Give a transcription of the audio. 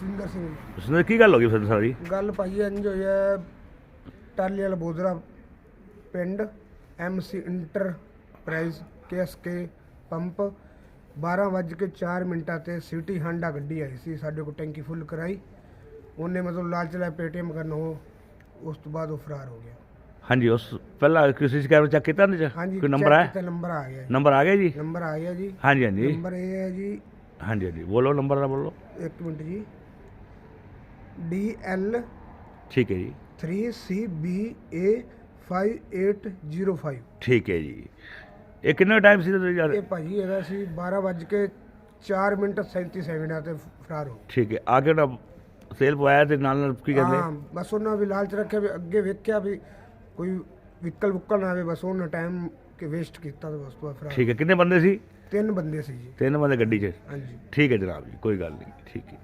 ਜਤਿੰਦਰ ਸਿੰਘ ਸੁਣੋ ਕੀ ਗੱਲ ਹੋ ਗਈ ਫਿਰ ਸਾਰੀ? ਗੱਲ ਭਾਈ ਇੰਜ ਹੋਈ ਹੈ ਟਾਲੀ ਵਾਲਾ ਬੋਦਰਾ ਪਿੰਡ ਐਮਸੀ ਇੰਟਰਪ੍ਰਾਈਜ਼ ਕੇਐਸਕੇ ਪੰਪ 12 ਵੱਜ ਕੇ 4 ਮਿੰਟਾਂ ਤੇ ਸਿਟੀ ਹਾਂਡਾ ਗੱਡੀ ਆਈ ਸੀ ਸਾਡੇ ਕੋਲ ਟੈਂਕੀ ਫੁੱਲ ਕਰਾਈ। ਉਹਨੇ ਮਤਲਬ ਲਾਲਚ ਲੈ ਪੇਟੀਐਮ ਕਰਨ ਉਹ ਉਸ ਤੋਂ ਬਾਅਦ ਉਹ ਫਰਾਰ ਹੋ ਗਿਆ। ਹਾਂਜੀ ਉਸ ਪਹਿਲਾਂ ਕਿਸੇ ਕੈਮਰਾ ਚੈੱਕ ਕੀਤਾ ਨਹੀਂ ਹਾਂਜੀ ਕੋਈ ਨੰਬਰ check ਆਇਆ? ਕੀਤਾ, ਨੰਬਰ ਆ ਗਿਆ ਜੀ। ਨੰਬਰ ਆ ਗਿਆ ਜੀ? ਨੰਬਰ ਆ ਗਿਆ ਜੀ। ਹਾਂਜੀ ਹਾਂਜੀ। ਨੰਬਰ ਇਹ ਹੈ ਜੀ। ਹਾਂਜੀ ਹਾਂਜੀ। ਬੋਲੋ ਨੰਬਰ ਨਾ ਬੋਲੋ। ਇੱਕ ਮਿੰਟ ਜੀ। ਡੀ ਐਲ ਠੀਕ ਹੈ ਜੀ। 3CBA 5805 ਠੀਕ ਹੈ ਜੀ। ਇਹ ਕਿੰਨਾ ਟਾਈਮ ਸੀ ਤੁਸੀਂ ਯਾਰ? ਇਹ ਭਾਜੀ ਇਹਦਾ ਸੀ 12 ਵੱਜ ਕੇ 4 ਮਿੰਟ 37 ਸੈਕਿੰਡਾਂ ਤੇ ਫਰਾਰ ਹੋ ਠੀਕ ਹੈ। ਆ ਕੇ ਨਾ ਸੇਲ ਪਵਾਇਆ ਤੇ ਨਾਲ ਨਾਲ ਕੀ। ਕਹਿੰਦੇ? ਹਾਂ ਬਸ ਉਹਨਾਂ ਵੀ ਲਾਲਚ ਰੱਖਿਆ ਵੀ ਅੱਗੇ ਵੇਖਿਆ ਵੀ ਕੋਈ ਵਿਕਲ ਵੁਕਲ ਨਾ ਆਵੇ ਬਸ ਉਹਨਾਂ ਟਾਈਮ ਕਿ ਵੇਸਟ ਕੀਤਾ ਤੇ ਬਸ ਤੋਂ ਫਰਾਰ ਠੀਕ ਹੈ। ਕਿੰਨੇ ਬੰਦੇ ਸੀ? ਤਿੰਨ ਬੰਦੇ ਸੀ ਜੀ। ਤਿੰਨ ਬੰਦੇ ਗੱਡੀ 'ਚ? ਹਾਂਜੀ। ਠੀਕ ਹੈ ਜਨਾਬ ਜੀ ਕੋਈ ਗੱਲ ਨਹੀਂ। ਠੀਕ ਹੈ।